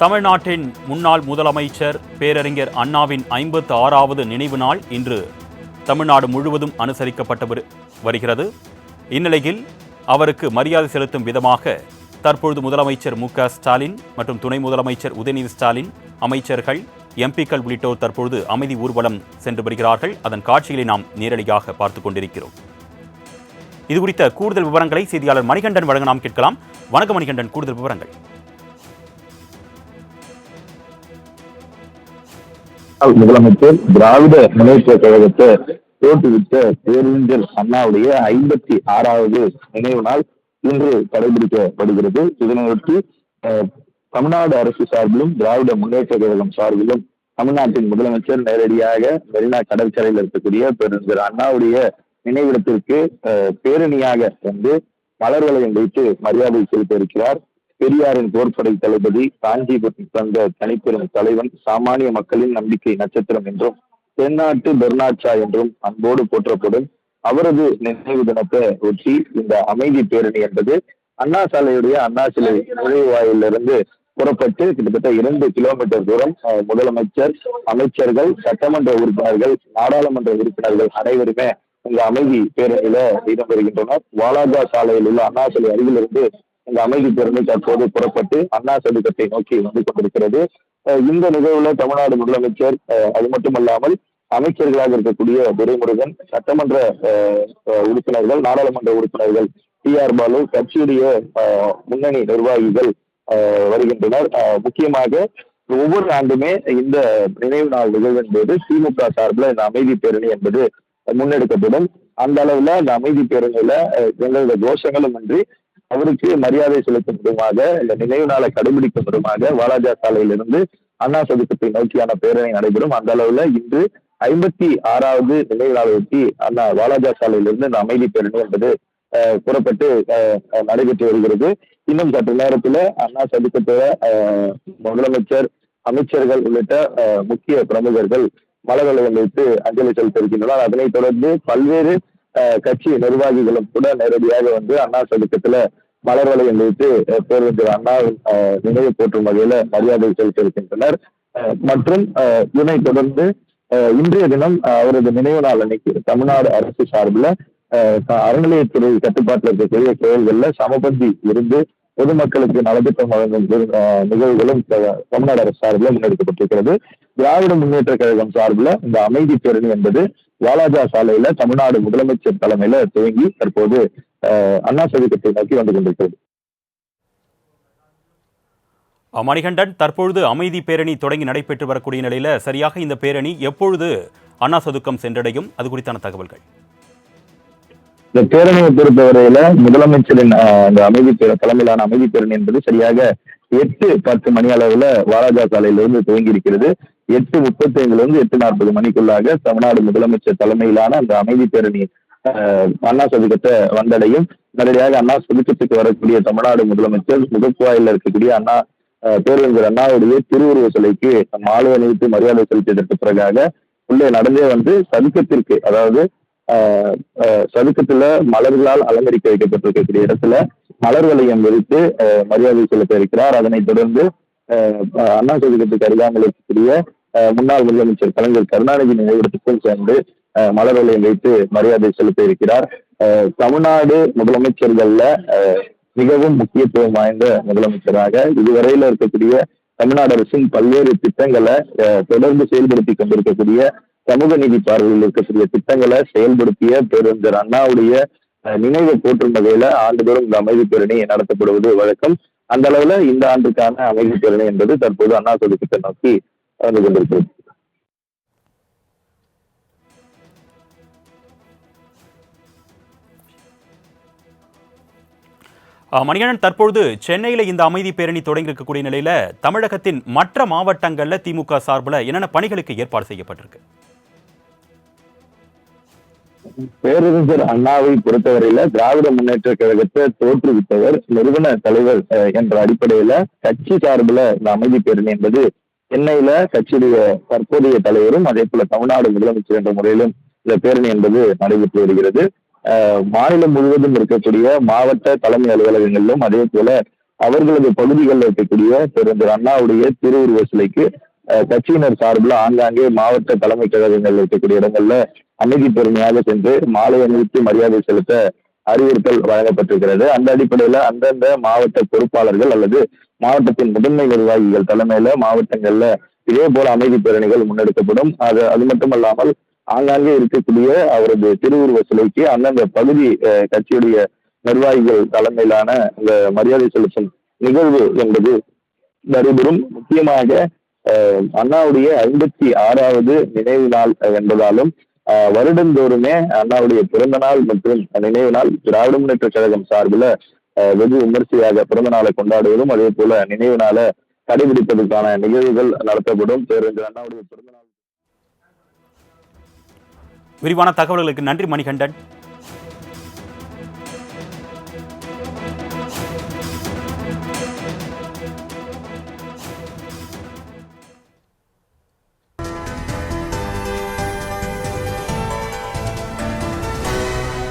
தமிழ்நாட்டின் முன்னாள் முதலமைச்சர் பேரறிஞர் அண்ணாவின் ஐம்பத்து ஆறாவது நினைவு நாள் இன்று தமிழ்நாடு முழுவதும் அனுசரிக்கப்பட்டு வரு- வருகிறது. இந்நிலையில் அவருக்கு மரியாதை செலுத்தும் விதமாக தற்பொழுது முதலமைச்சர் மு ஸ்டாலின் மற்றும் துணை முதலமைச்சர் உதயநிதி ஸ்டாலின் அமைச்சர்கள் எம்பிக்கள் உள்ளிட்டோர் தற்பொழுது அமைதி ஊர்வலம் சென்று வருகிறார்கள். அதன் காட்சிகளை நாம் நேரடியாக பார்த்துக் கொண்டிருக்கிறோம். இது குறித்த கூடுதல் விவரங்களை செய்தியாளர் மணிகண்டன் வழங்க நாம் கேட்கலாம். வணக்கம் மணிகண்டன் கூடுதல் விவரங்கள். முன்னாள் முதலமைச்சர் திராவிட முன்னேற்ற கழகத்தை தோற்றுவித்த பேரறிஞர் அண்ணாவுடைய ஐம்பத்தி ஆறாவது நினைவு நாள் இன்று கடைபிடிக்கப்படுகிறது. இதனையொட்டி தமிழ்நாடு அரசு சார்பிலும் திராவிட முன்னேற்ற கழகம் சார்பிலும் தமிழ்நாட்டின் முதலமைச்சர் நேரடியாக மெரினா கடற்கரையில் இருக்கக்கூடிய பேரறிஞர் அண்ணாவுடைய நினைவிடத்திற்கு பேரணியாக வந்து மலர் வளையம் வைத்து மரியாதை செலுத்த இருக்கிறார். பெரியாரின் போர்ப்படை தளபதி காஞ்சிபுரம் தந்த தனிப்பெரும் தலைவன் சாமானிய மக்களின் நம்பிக்கை நட்சத்திரம் என்றும் தென்னாட்டு பெர்னாட்சா என்றும் அன்போடு போற்றப்படும் அவரது நினைவு தினத்தை ஒட்டி இந்த அமைதி பேரணி என்பது அண்ணா சாலையுடைய அண்ணா சிலை நுழைவாயிலிருந்து புறப்பட்டு கிட்டத்தட்ட இரண்டு கிலோமீட்டர் தூரம் அஹ், முதலமைச்சர் அமைச்சர்கள் சட்டமன்ற உறுப்பினர்கள் நாடாளுமன்ற உறுப்பினர்கள் அனைவருமே இந்த அமைதி பேரணியில இடம்பெறுகின்றனர். வாலாஜா சாலையில் உள்ள அண்ணா சிலை அருகிலிருந்து இந்த அமைதி பேரணி தற்போது புறப்பட்டு அண்ணா சதுக்கத்தை நோக்கி வந்து கொண்டிருக்கிறது. இந்த நிகழ்வுல தமிழ்நாடு முதலமைச்சர் அது மட்டுமல்லாமல் அமைச்சர்களாக இருக்கக்கூடிய துரைமுருகன் சட்டமன்ற உறுப்பினர்கள் நாடாளுமன்ற உறுப்பினர்கள் டி ஆர் பாலு கட்சியுடைய முன்னணி நிர்வாகிகள் வருகின்றனர். அஹ், முக்கியமாக ஒவ்வொரு ஆண்டுமே இந்த நினைவு நாள் நிகழ்வின் போது திமுக சார்பில் இந்த அமைதி பேரணி என்பது முன்னெடுக்கப்படும். அந்த அளவுல அந்த அமைதி பேரணியில எங்களோட கோஷங்களும் இன்றி அவருக்கு மரியாதை செலுத்தும் விதமாக இந்த நினைவு நாளை கடைபிடிக்கும் விதமாக வாலாஜா சாலையிலிருந்து அண்ணா சதுக்கத்தை நோக்கியான பேரணி நடைபெறும். அந்த அளவுல இன்று ஐம்பத்தி ஆறாவது நினைவு நாளை ஒட்டி அண்ணா வாலாஜா சாலையிலிருந்து இந்த அமைதி பேரணி என்பது கூறப்பட்டு புறப்பட்டு நடைபெற்று வருகிறது. இன்னும் சற்று நேரத்துல அண்ணா சதுக்கத்தோட முதலமைச்சர் அமைச்சர்கள் உள்ளிட்ட முக்கிய பிரமுகர்கள் மலர்வளையம் வைத்து அஞ்சலி செலுத்த இருக்கின்றனர் அதனைத் தொடர்ந்து பல்வேறு கட்சி நிர்வாகிகளும் கூட நேரடியாக வந்து அண்ணா சதுக்கத்துல மலர் வளையம் வைத்து பேரறிஞர் அண்ணா நினைவு போற்றும் வகையில மரியாதை செலுத்தியிருக்கின்றனர். மற்றும் இதனை தொடர்ந்து இன்றைய தினம் அவரது நினைவு நாள் அன்னைக்கு தமிழ்நாடு அரசு சார்பில் அறநிலையத்துறை கட்டுப்பாட்டில் இருக்கக்கூடிய கோயில்கள்ல சமபந்தி இருந்து பொதுமக்களுக்கு நலத்திட்டம் வழங்கும் நிகழ்வுகளும் தமிழ்நாடு அரசு சார்பில் முன்னெடுக்கப்பட்டிருக்கிறது. திராவிட முன்னேற்ற கழகம் சார்பில் இந்த அமைதி பேரணி என்பது வாலாஜா சாலையில தமிழ்நாடு முதலமைச்சர் தலைமையில துவங்கி தற்போது அண்ணா சதுக்கத்தை நோக்கி வந்து கொண்டிருக்கிறது. மணிகண்டன் தற்பொழுது அமைதி பேரணி தொடங்கி நடைபெற்று வரக்கூடிய நிலையில சரியாக இந்த பேரணி எப்பொழுது அண்ணா சதுக்கம் சென்றடையும்? அது குறித்தான தகவல்கள். இந்த பேரணியை பொறுத்தவரையில முதலமைச்சரின் அஹ், இந்த அமைதி தலைமையிலான அமைதி பேரணி என்பது சரியாக எட்டு பத்து மணி அளவுல வாலாஜா சாலையிலிருந்து துவங்கி இருக்கிறது எட்டு முப்பத்தி ஐந்துல இருந்து எட்டு நாற்பது மணிக்குள்ளாக தமிழ்நாடு முதலமைச்சர் தலைமையிலான அந்த அமைதி பேரணி அண்ணா சதுக்கத்தை வந்தடையும். நேரடியாக அண்ணா சதுக்கத்துக்கு வரக்கூடிய தமிழ்நாடு முதலமைச்சர் முகக்குவாயில் இருக்கக்கூடிய அண்ணா பேரறிஞர் அண்ணாவுடைய திருவுருவ சிலைக்கு மாலை அணிவித்து மரியாதை செலுத்தியதற்கு பிறகாக உள்ளே நடந்தே வந்து சதுக்கத்திற்கு அதாவது சதுக்கத்துல மலர்களால் அலங்கரிக்க வைக்கப்பட்டிருக்கக்கூடிய இடத்துல மலர் வளையம் விரித்து மரியாதை செலுத்த இருக்கிறார். அதனைத் தொடர்ந்து அண்ணா சதுக்கத்துக்கு அருகாமல் இருக்கக்கூடிய முன்னாள் முதலமைச்சர் கலைஞர் கருணாநிதி நினைவிடத்துக்கும் சேர்ந்து மலர் வளையம் வைத்து மரியாதை செலுத்த இருக்கிறார். தமிழ்நாடு முதலமைச்சர்கள்ல மிகவும் முக்கியத்துவம் வாய்ந்த முதலமைச்சராக இதுவரையில இருக்கக்கூடிய தமிழ்நாடு அரசின் பல்வேறு திட்டங்களை தொடர்ந்து செயல்படுத்தி கொண்டிருக்கக்கூடிய சமூக நீதி பார்வையில் இருக்கக்கூடிய திட்டங்களை செயல்படுத்திய பேரறிஞர் அண்ணாவுடைய நினைவை போற்றும் வகையில ஆண்டுதோறும் இந்த அமைதி பேரணி நடத்தப்படுவது வழக்கம். அந்த அளவுல இந்த ஆண்டுக்கான அமைதி பேரணி என்பது தற்போது அண்ணா சதுக்கத்தை நோக்கி வந்து கொண்டிருக்கிறது. மணிகண்டன் தற்பொழுது சென்னையில் இந்த அமைதி பேரணி தொடங்கி இருக்கக்கூடிய நிலையில தமிழகத்தின் மற்ற மாவட்டங்கள்ல திமுக சார்பில் என்னென்ன பணிகளுக்கு ஏற்பாடு செய்யப்பட்டிருக்கு? பேரறிஞர் அண்ணாவை பொறுத்தவரையில திராவிட முன்னேற்ற கழகத்தை தோற்றுவித்தவர் நிறுவன தலைவர் என்ற அடிப்படையில கட்சி சார்பில் இந்த அமைதி பேரணி என்பது சென்னையில கட்சியுடைய தற்போதைய தலைவரும் அதே போல தமிழ்நாடு முதலமைச்சர் என்ற முறையிலும் இந்த பேரணி என்பது நடைபெற்று வருகிறது. மாநிலம் முழுவதும் இருக்கக்கூடிய மாவட்ட தலைமை அலுவலகங்களிலும் அதே போல அவர்களது பகுதிகளில் இருக்கக்கூடிய பெருந்தர் அண்ணாவுடைய திருவுருவ சிலைக்கு கட்சியினர் சார்பில் ஆங்காங்கே மாவட்ட தலைமை கழகங்கள் இருக்கக்கூடிய இடங்கள்ல அமைதி பெருமையாக சென்று மாலை அணிவித்து மரியாதை செலுத்த அறிவுறுத்தல் வழங்கப்பட்டிருக்கிறது. அந்த அடிப்படையில அந்தந்த மாவட்ட பொறுப்பாளர்கள் அல்லது மாவட்டத்தின் முதன்மை நிர்வாகிகள் தலைமையில மாவட்டங்கள்ல இதே போல அமைதி பேரணிகள் முன்னெடுக்கப்படும். அது அது மட்டுமல்லாமல் ஆங்காங்கே இருக்கக்கூடிய அவரது திருவுருவ சிலைக்கு அந்தந்த பகுதி கட்சியுடைய நிர்வாகிகள் தலைமையிலான இந்த மரியாதை செலுத்தும் நிகழ்வு என்பது நடைபெறும். முக்கியமாக அண்ணாவுடைய ஐம்பத்தி ஆறாவது நினைவு நாள் என்பதாலும் வருடந்தோறுமே அண்ணாவுடைய பிறந்த நாள் மற்றும் நினைவு நாள் திராவிட முன்னேற்ற கழகம் சார்பில் வெகு விமர்சையாக பிறந்த நாளை கொண்டாடுவதும் அதே போல நினைவு நாளை கடைபிடிப்பதற்கான நிகழ்வுகள் நடத்தப்படும். பேருந்து அண்ணாவுடைய பிறந்த நாள் விரிவான தகவல்களுக்கு நன்றி மணிகண்டன்.